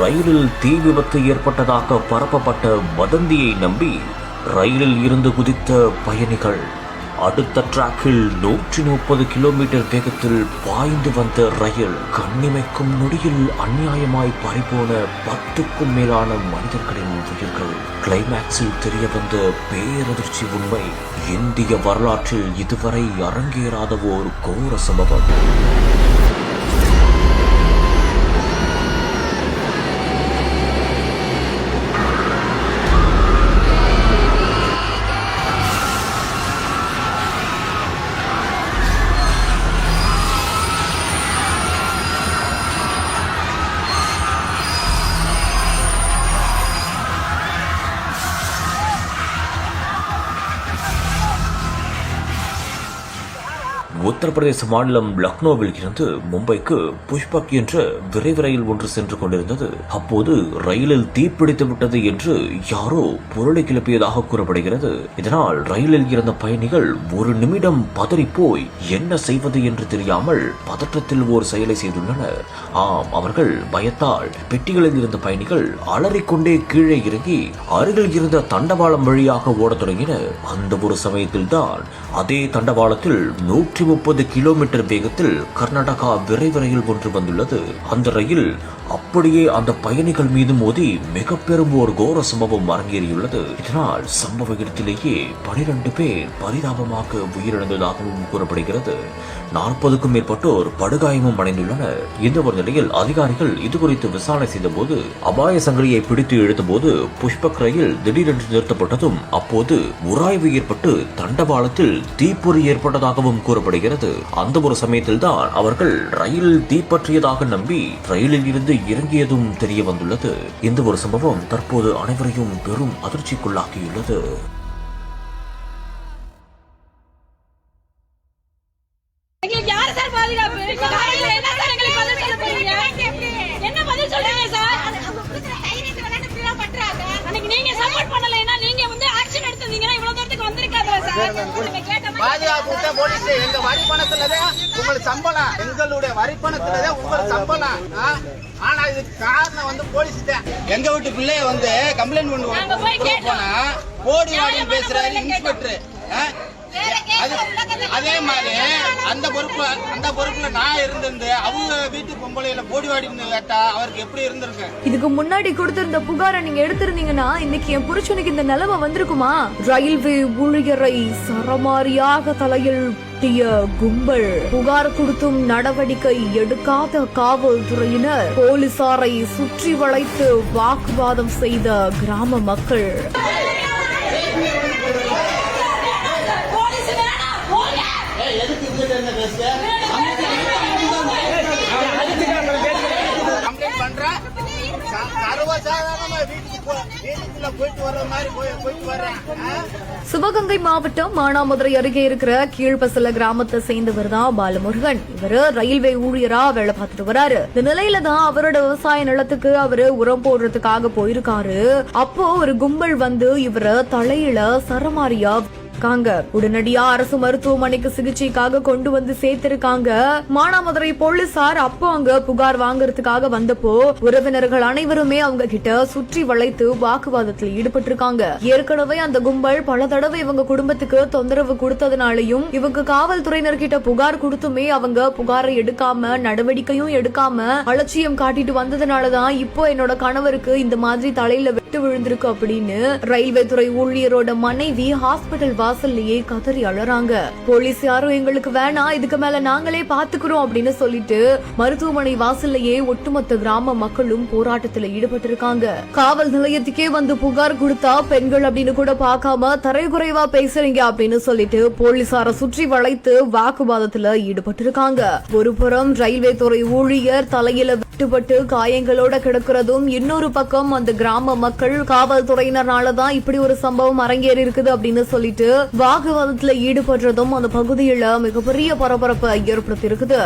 ரயிலில் தீ விபத்து ஏற்பட்டதாக பரப்பப்பட்ட வதந்தியை நம்பி ரயிலில் இருந்து குதித்த பயணிகள். அடுத்த டிராக்கில் நூற்றி முப்பது கிலோமீட்டர் வேகத்தில் பாய்ந்து வந்த ரயில் கண்ணிமைக்கும் நொடியில் அநியாயமாய் பறிபோன பத்துக்கும் மேலான மனிதர்களின் உயிர்கள். கிளைமேக்ஸில் தெரிய வந்த பேரதிர்ச்சி உண்மை இந்திய வரலாற்றில் இதுவரை அரங்கேறாத ஓர் கோர சம்பவம். உத்தரப்பிரதேச மாநிலம் லக்னோவில் இருந்து மும்பைக்கு புஷ்பக் என்ற விரைவு ரயில் ஒன்று சென்று கொண்டிருந்தது. அப்போது ரயிலில் தீப்பிடித்து விட்டது என்று யாரோ பொருளை கிளப்பியதாக கூறப்படுகிறது. இதனால் ரயிலில் இருந்த பயணிகள் ஒரு நிமிடம் பதறி போய் என்ன செய்வது என்று தெரியாமல் பதற்றத்தில் ஒரு செயலை செய்துள்ளனர். ஆம் அவர்கள் பயத்தால் பெட்டிகளில் இருந்த பயணிகள் அலறிக்கொண்டே கீழே இறங்கி அருகில் இருந்த தண்டவாளம் வழியாக ஓடத் தொடங்கினர். அந்த ஒரு சமயத்தில் தான் அதே தண்டவாளத்தில் நூற்றி முப்பது கிலோமீட்டர் வேகத்தில் கர்நாடகா விரைவு ரயில் ஒன்று வந்துள்ளது. அந்த ரயில் அப்படியே அந்த பயணிகள் மீது மோதி மிக பெரும் ஒரு கோர சம்பவம் அரங்கேறியுள்ளது. இதனால் சம்பவ இடத்திலேயே பனிரெண்டு பேர் பரிதாபமாக உயிரிழந்ததாகவும் கூறப்படுகிறது. நாற்பதுக்கும் மேற்பட்டோர் படுகாயமும் அடைந்துள்ளனர். இந்த ஒரு நிலையில் அதிகாரிகள் இது குறித்து விசாரணை செய்தபோது அபாய சங்கிலியை பிடித்து இழுத்தபோது புஷ்பக் ரயில் திடீரென்று நிறுத்தப்பட்டதும் அப்போது உராய்வு ஏற்பட்டு தண்டவாளத்தில் தீப்பொறி ஏற்பட்டதாகவும் கூறப்படுகிறது. அந்த ஒரு சமயத்தில் தான் அவர்கள் ரயில் தீப்பற்றியதாக நம்பி ரயிலில் இருந்து இறங்கியதும் தெரிய வந்துள்ளது இந்த ஒரு சம்பவம் தற்போது அனைவரையும் பெரும் அதிர்ச்சிக்குள்ளாக்கியுள்ளது. எங்களுக்கு யாரு சார் பாதுகாப்பு? இந்த காலையில என்ன சார் எங்களுக்கு பதில் சொல்ல போறீங்க? என்ன பதில் சொல்றீங்க சார்? அன்னைக்கு நீங்க சப்போர்ட் பண்ணலைன்னா நீங்க வந்து ஆக்ஷன் எடுத்திருந்தீங்கன்னா இவ்வளவு தூரத்துக்கு வந்திருக்காதுல சார். பாதுகாப்பு விட்ட போலீஸ் எங்க வரி பணத்துலதான் உங்களுக்கு சம்பளம். எங்களுடைய வரி பணத்துலதான் உங்களுக்கு சம்பளம்? ஆனா இதுக்கு காரணம் வந்து போலீஸ் தான் எங்க வீட்டு பிள்ளைய வந்து கம்ப்ளைண்ட் கேட்டோம். போனா போடி வாடின்னு பேசுறாரு இன்ஸ்பெக்டர் அதே மாதிரி அந்த பொறுப்புல அந்த பொறுப்புல நான் இருந்திருந்து அவங்க வீட்டு பொம்பளையில போடி வாடின்னு கேட்டா அவருக்கு எப்படி இருந்திருக்கு? இதுக்கு முன்னாடி கொடுத்திருந்த புகாரை நீங்க எடுத்திருந்தீங்கன்னா இன்னைக்கு என் புருஷனுக்கு இந்த நிலைமை வந்திருக்குமா? ரயில்வே ஊழியரை சரமாரியாக தலையில் கும்பல் புகார் கொடுத்தும் நடவடிக்கை எடுக்காத காவல்துறையினர் போலீசாரை சுற்றி வளைத்து வாக்குவாதம் செய்த கிராம மக்கள். சிவகங்கை மாவட்டம் மானாமதுரை அருகே இருக்கிற கீழ்பசல கிராமத்தை சேர்ந்தவர் தான் பாலமுருகன். இவரு ரயில்வே ஊழியரா வேலை பார்த்துட்டு வராரு. இந்த நிலையில தான் அவரோட விவசாய நிலத்துக்கு அவரு உரம் போடுறதுக்காக போயிருக்காரு. அப்போ ஒரு கும்பல் வந்து இவர தலையில சரமாரியா இருக்காங்க. உடனடியா அரசு மருத்துவமனைக்கு சிகிச்சைக்காக கொண்டு வந்து சேர்த்திருக்காங்க. மானாமதுரை போலீசார் அப்போ அங்க புகார் வாங்குறதுக்காக வந்தப்போ உறவினர்கள் அனைவருமே அவங்க கிட்ட சுற்றி வளைத்து வாக்குவாதத்தில் ஈடுபட்டிருக்காங்க. ஏற்கனவே அந்த கும்பல் பல தடவை இவங்க குடும்பத்துக்கு தொந்தரவு கொடுத்ததுனாலையும் இவங்க காவல்துறையினர் கிட்ட புகார் கொடுத்துமே அவங்க புகாரை எடுக்காம நடவடிக்கையும் எடுக்காம அலட்சியம் காட்டிட்டு வந்ததுனாலதான் இப்போ என்னோட கணவருக்கு இந்த மாதிரி தலையில வெட்டு விழுந்திருக்கு அப்படின்னு ரயில்வே துறை ஊழியரோட மனைவி ஹாஸ்பிடல் வாசல்லையே கதறி அழறாங்க போலீஸ் யாரும் எங்களுக்கு வேணாம் இதுக்கு மேல நாங்களே பாத்துக்கிறோம் அப்படின்னு சொல்லிட்டு மருத்துவமனை வாசல்லையே ஒட்டுமொத்த கிராம மக்களும் போராட்டத்துல ஈடுபட்டிருக்காங்க. காவல் நிலையத்துக்கே வந்து புகார் கொடுத்தா பெண்கள் அப்படின்னு கூட பார்க்காம தரைகுறைவா பேசுறீங்க அப்படின்னு சொல்லிட்டு போலீசார சுற்றி வளைத்து வாக்குவாதத்துல ஈடுபட்டிருக்காங்க. ஒருபுறம் ரயில்வே துறை ஊழியர் தலையில கட்டுப்பட்டு காயங்களோட கிடக்கிறதும் இன்னொரு பக்கம் அந்த கிராம மக்கள் காவல்துறையினராலதான் இப்படி ஒரு சம்பவம் அரங்கேறி இருக்குது அப்படின்னு சொல்லிட்டு வாக்குவாதத்துல ஈடுபடுறதும் அந்த பகுதியில மிகப்பெரிய பரபரப்பை ஏற்படுத்தி இருக்குது